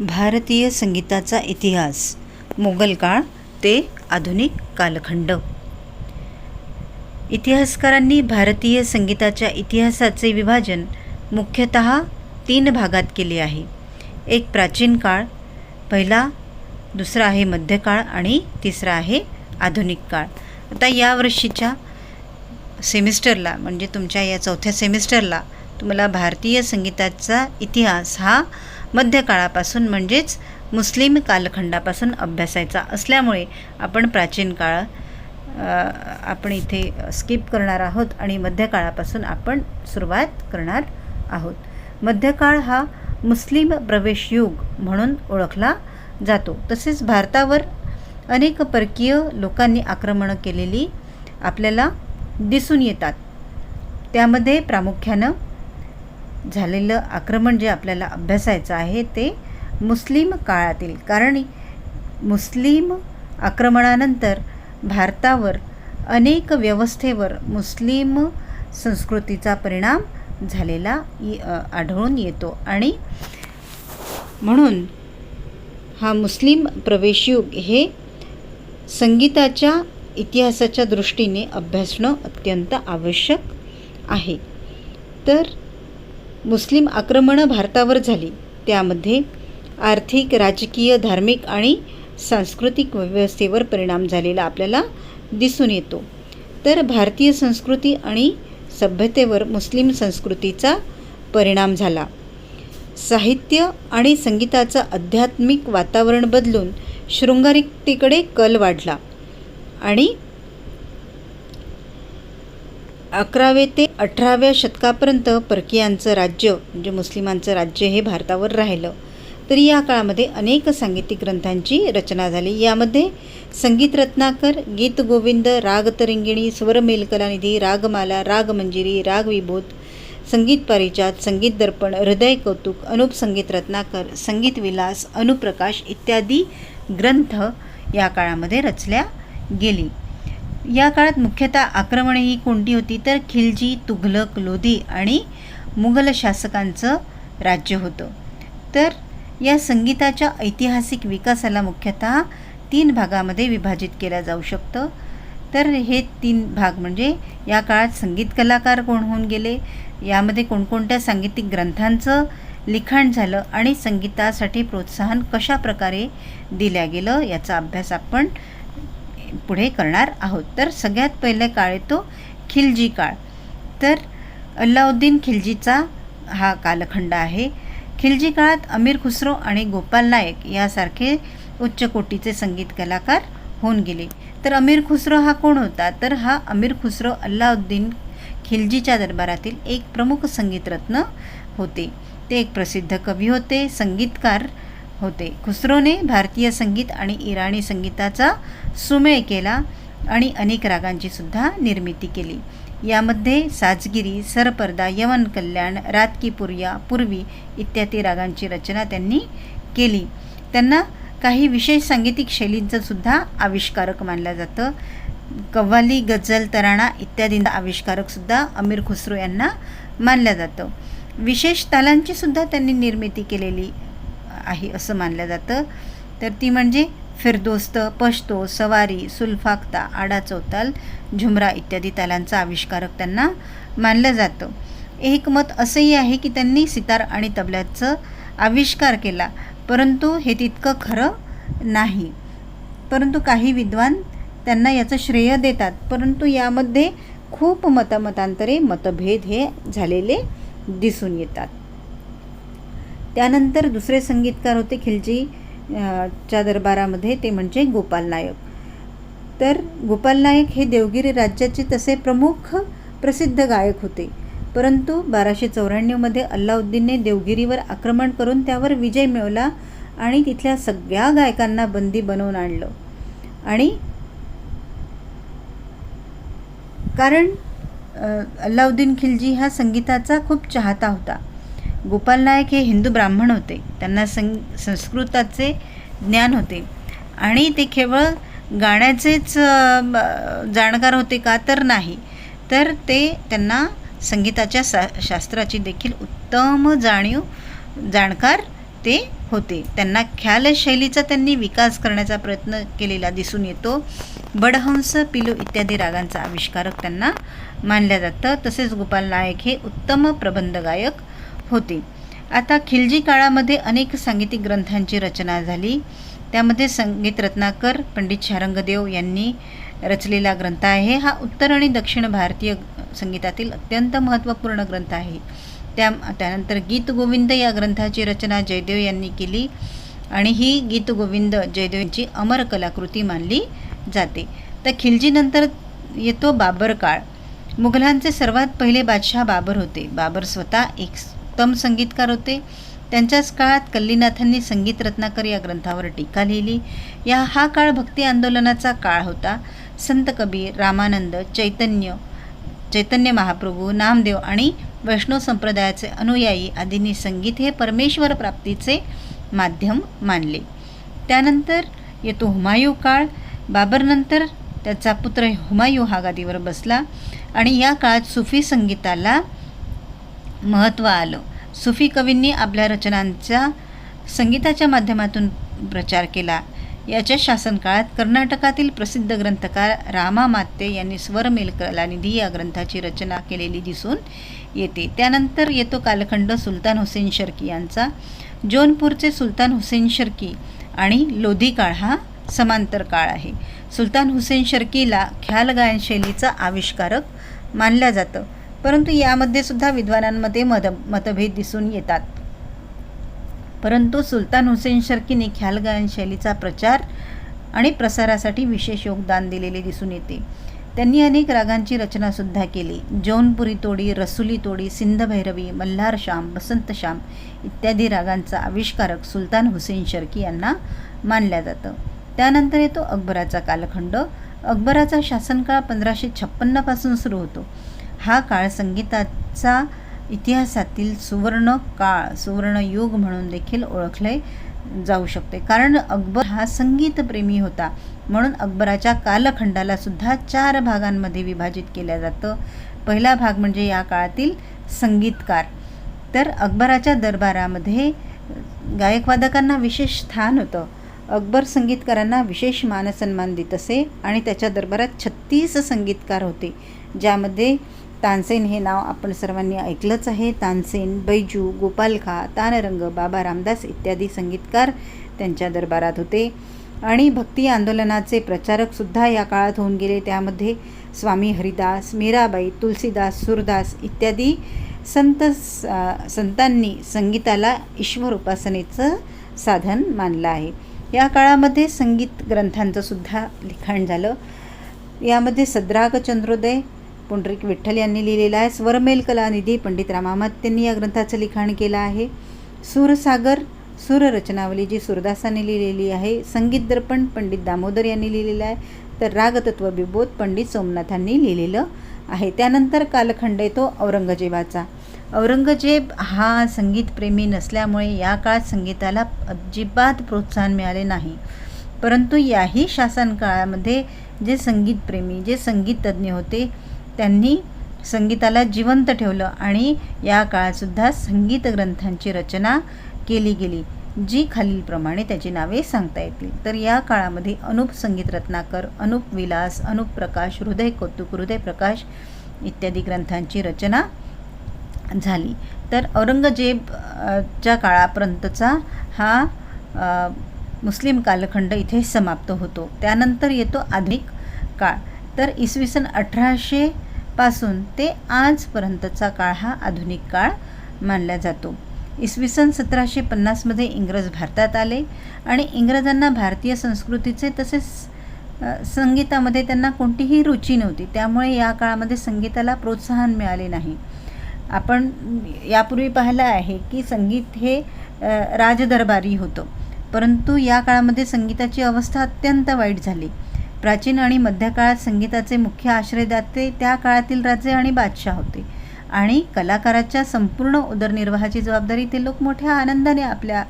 भारतीय संगीताचा इतिहास मोगल काळ ते आधुनिक कालखंड. इतिहासकारांनी भारतीय संगीताच्या इतिहासाचे विभाजन मुख्यतः तीन भागात केले आहे. एक प्राचीन काळ पहिला दुसरा आहे मध्यकाळ आणि तिसरा आहे आधुनिक काळ. आता यावर्षीच्या सेमिस्टरला म्हणजे तुमच्या या चौथ्या सेमिस्टरला तुम्हाला भारतीय संगीताचा इतिहास हा मध्यकाळापासून म्हणजेच मुस्लिम कालखंडापासून अभ्यासायचा असल्यामुळे आपण प्राचीन काळ आपण इथे स्किप करणार आहोत आणि मध्यकाळापासून आपण सुरुवात करणार आहोत. मध्यकाळ हा मुस्लिम प्रवेश युग म्हणून ओळखला जातो. तसेच भारतावर अनेक परकीय लोकांनी आक्रमणं केलेली आपल्याला दिसून येतात. त्यामध्ये प्रामुख्यानं झालेलं आक्रमण जे आपल्याला अभ्यासायचं आहे ते मुस्लिम काळातील कारण मुस्लिम आक्रमणानंतर भारतावर अनेक व्यवस्थेवर मुस्लिम संस्कृतीचा परिणाम झालेला आढळून येतो. आणि म्हणून हा मुस्लिम प्रवेशयुग हे संगीताच्या इतिहासाच्या दृष्टीने अभ्यासणं अत्यंत आवश्यक आहे. तर मुस्लिम आक्रमणं भारतावर झाली. त्यामध्ये आर्थिक राजकीय धार्मिक आणि सांस्कृतिक व्यवस्थेवर परिणाम झालेला आपल्याला दिसून येतो. तर भारतीय संस्कृती आणि सभ्यतेवर मुस्लिम संस्कृतीचा परिणाम झाला. साहित्य आणि संगीताचं आध्यात्मिक वातावरण बदलून शृंगारिकतेकडे कल वाढला आणि अकरावे ते अठराव्या शतकापर्यंत परकीयांचं राज्य म्हणजे मुस्लिमांचं राज्य हे भारतावर राहिलं. तरी या काळामध्ये अनेक सांगीतिक ग्रंथांची रचना झाली. यामध्ये संगीत रत्नाकर गीत गोविंद राग तरंगिणी स्वरमेलकलानिधी रागमाला रागमंजिरी रागविभूत संगीत पारिजात संगीत दर्पण हृदय कौतुक अनुप संगीत रत्नाकर संगीत विलास अनुप्रकाश इत्यादी ग्रंथ या काळामध्ये रचल्या गेली. या काळात मुख्यतः आक्रमणे ही कोणती होती? तर खिलजी तुघलक लोधी आणि मुघल शासकांचं राज्य होतं. तर या संगीताच्या ऐतिहासिक विकासाला मुख्यतः तीन भागामध्ये विभाजित केलं जाऊ शकतं. तर हे तीन भाग म्हणजे या काळात संगीत कलाकार कोण होऊन गेले? यामध्ये कोणकोणत्या सांगीतिक ग्रंथांचं लिखाण झालं आणि संगीतासाठी प्रोत्साहन कशा प्रकारे दिल्या गेलं? याचा अभ्यास आपण पुढे करणार आहोत. तर सगळ्यात पहिले काळ येतो खिलजी काळ. तर अल्लाउद्दीन खिलजीचा हा कालखंड आहे. खिलजी काळात अमीर खुसरो आणि गोपाल नायक यासारखे उच्च कोटीचे संगीत कलाकार होऊन गेले. तर अमीर खुसरो हा कोण होता? तर हा अमीर खुसरो अल्लाउद्दीन खिलजीच्या दरबारातील एक प्रमुख संगीतरत्न होते. ते एक प्रसिद्ध कवी होते संगीतकार होते. खुसरोने भारतीय संगीत आणि इराणी संगीताचा सुमेळ केला आणि अनेक रागांची सुद्धा निर्मिती केली. यामध्ये साजगिरी सरपर्दा यवन कल्याण रात की पुर्या पूर्वी इत्यादी रागांची रचना त्यांनी केली. त्यांना काही विशेष सांगीतिक शैलींचं सुद्धा आविष्कारक मानलं जातं. कव्वाली गझल तराणा इत्यादींचा आविष्कारकसुद्धा अमीर खुसरो यांना मानलं जातं. विशेष तालांची सुद्धा त्यांनी निर्मिती केलेली. आहे असं मानलं जातं. तर ती म्हणजे फिरदोस्त पश्तो सवारी सुलफाक्ता आडा चौताल झुमरा इत्यादी तालांचा आविष्कारक त्यांना मानलं जातं. एक मत असंही आहे की त्यांनी सितार आणि तबल्याचं आविष्कार केला परंतु हे तितकं खरं नाही. परंतु काही विद्वान त्यांना याचं श्रेय देतात परंतु यामध्ये खूप मतमतांतरे मतभेद हे झालेले दिसून येतात. त्यानंतर दुसरे संगीतकार होते खिलजी च्या दरबारामध्ये ते म्हणजे गोपाल नायक. तर गोपाल नायक हे देवगिरी राज्याचे तसे प्रमुख प्रसिद्ध गायक होते. परंतु बाराशे चौऱ्याण्णवमध्ये अल्लाउद्दीनने देवगिरीवर आक्रमण करून त्यावर विजय मिळवला आणि तिथल्या सगळ्या गायकांना बंदी बनवून आणलं. आणि कारण अल्लाउद्दीन खिलजी हा संगीताचा खूप चाहता होता. गोपाल नायक हे हिंदू ब्राह्मण होते. त्यांना सं संस्कृताचे ज्ञान होते. आणि ते केवळ गाण्याचेच जाणकार होते का तर नाही. तर ते त्यांना संगीताच्या सा शास्त्राची देखील उत्तम जाणीव जाणकार ते होते. त्यांना ख्याल शैलीचा त्यांनी विकास करण्याचा प्रयत्न केलेला दिसून येतो. बडहंस पिलू इत्यादी रागांचा आविष्कारक त्यांना मानलं जातं. तसेच गोपाल नायक हे उत्तम प्रबंध गायक होते. आता खिलजी काळामध्ये अनेक सांगीतिक ग्रंथांची रचना झाली. त्यामध्ये संगीत रत्नाकर पंडित शारंगदेव यांनी रचलेला ग्रंथ आहे. हा उत्तर आणि दक्षिण भारतीय संगीतातील अत्यंत महत्त्वपूर्ण ग्रंथ आहे. त्या त्यानंतर गीत गोविंद या ग्रंथाची रचना जयदेव यांनी केली आणि ही गीत गोविंद जयदेव यांची अमर कलाकृती मानली जाते. तर खिलजीनंतर येतो बाबर काळ. मुघलांचे सर्वात पहिले बादशहा बाबर होते. बाबर स्वतः एक उत्तम संगीतकार होते. त्यांच्याच काळात कल्लीनाथांनी संगीत रत्नाकर या ग्रंथावर टीका लिहिली. या हा काळ भक्ती आंदोलनाचा काळ होता. संत कबीर रामानंद चैतन्य चैतन्य महाप्रभू नामदेव आणि वैष्णव संप्रदायाचे अनुयायी आदींनी संगीत हे परमेश्वर प्राप्तीचे माध्यम मानले. त्यानंतर येतो हुमायूं काळ. बाबरनंतर त्याचा पुत्र हुमायूं हा गादीवर बसला आणि या काळात सुफी संगीताला महत्त्व आलं. सुफी कवींनी आपल्या रचनांचा संगीताच्या माध्यमातून प्रचार केला. याच्या शासनकाळात कर्नाटकातील प्रसिद्ध ग्रंथकार रामा मात्ते यांनी स्वरमेल कलानिधी या ग्रंथाची रचना केलेली दिसून येते. त्यानंतर येतो कालखंड सुलतान हुसेन शर्की यांचा. जौनपूरचे सुलतान हुसेन शर्की आणि लोधी काळ हा समांतर काळ आहे. सुलतान हुसेन शर्कीला ख्याल गायन शैलीचा आविष्कारक मानलं जातं. परंतु यामध्ये सुद्धा विद्वानांमध्ये मत मतभेद दिसून येतात. परंतु सुलतान हुसेन शर्कीने ख्याल गायन शैलीचा प्रचार आणि प्रसारासाठी विशेष योगदान दिलेले दिसून येते. त्यांनी अनेक रागांची रचनासुद्धा केली. जौनपुरी तोडी रसुली तोडी सिंध भैरवी मल्हार श्याम बसंत श्याम इत्यादी रागांचा आविष्कारक सुलतान हुसेन शर्की यांना मानल्या जातं. त्यानंतर येतो अकबराचा कालखंड. अकबराचा शासनकाळ पंधराशे छप्पन्नपासून सुरू होतो. हा काळ संगीताचा इतिहासातील सुवर्ण काळ सुवर्णयुग म्हणून देखील ओळखले जाऊ शकते. कारण अकबर हा संगीतप्रेमी होता. म्हणून अकबराच्या कालखंडाला सुद्धा चार भागांमध्ये विभाजित केलं जातं. पहिला भाग म्हणजे या काळातील संगीतकार. तर अकबराच्या दरबारामध्ये गायकवादकांना विशेष स्थान होतं. अकबर संगीतकारांना विशेष मानसन्मान देत असे आणि त्याच्या दरबारात छत्तीस संगीतकार होते. ज्यामध्ये तानसेन हे नाव आपण सर्वांनी ऐकलंच आहे. तानसेन बैजू गोपालखा तानरंग बाबा रामदास इत्यादी संगीतकार त्यांच्या दरबारात होते. आणि भक्ती आंदोलनाचे प्रचारकसुद्धा या काळात होऊन गेले. त्यामध्ये स्वामी हरिदास मीराबाई तुलसीदास सुरदास इत्यादी संत संतांनी संगीताला ईश्वर उपासनेचं साधन मानलं आहे. या काळामध्ये संगीत ग्रंथांचंसुद्धा लिखाण झालं. यामध्ये सद्राग चंद्रोदय पुंडरिक विठ्ठल यांनी लिहिलेला आहे. स्वरमेल कलानिधी पंडित रामामत यांनी या ग्रंथाचं लिखाण केलं आहे. सूरसागर सूर रचनावली जी सुरदासाने लिहिलेली आहे. संगीत दर्पण पंडित दामोदर यांनी लिहिलेलं आहे. तर रागतत्व विबोध पंडित सोमनाथांनी लिहिलेलं आहे. त्यानंतर कालखंड येतो औरंगजेबाचा. औरंगजेब हा संगीतप्रेमी नसल्यामुळे या काळात संगीताला अजिबात प्रोत्साहन मिळाले नाही. परंतु याही शासन काळामध्ये जे संगीतप्रेमी जे संगीतज्ञ होते त्यांनी संगीताला जिवंत ठेवलं आणि या काळातसुद्धा संगीत ग्रंथांची रचना केली गेली जी खालीलप्रमाणे त्याची नावे सांगता येतील. तर या काळामध्ये अनुप संगीत रत्नाकर अनुप विलास अनुप प्रकाश हृदय कौतुक हृदय प्रकाश इत्यादी ग्रंथांची रचना झाली. तर औरंगजेब च्या काळापर्यंतचा हा मुस्लिम कालखंड इथे समाप्त होतो. त्यानंतर येतो आधुनिक काळ. तर इसवी सन अठराशे पासून ते आजपर्यंतचा काळ हा आधुनिक काळ मानला जातो. इसवी सन सतराशे पन्नासमध्ये इंग्रज भारतात आले आणि इंग्रजांना भारतीय संस्कृतीचे तसेच संगीतामध्ये त्यांना कोणतीही रुची नव्हती. त्यामुळे या काळामध्ये संगीताला प्रोत्साहन मिळाले नाही. आपण यापूर्वी पाहिलं आहे की संगीत हे राजदरबारी होतं. परंतु या काळामध्ये संगीताची अवस्था अत्यंत वाईट झाली. प्राचीन आणि मध्यकाळात संगीताचे मुख्य आश्रयदाते त्या काळातील राजे आणि बादशाह होते. आणि कलाकाराच्या संपूर्ण उदरनिर्वाहाची जबाबदारी ते लोक मोठ्या आनंदाने आपल्या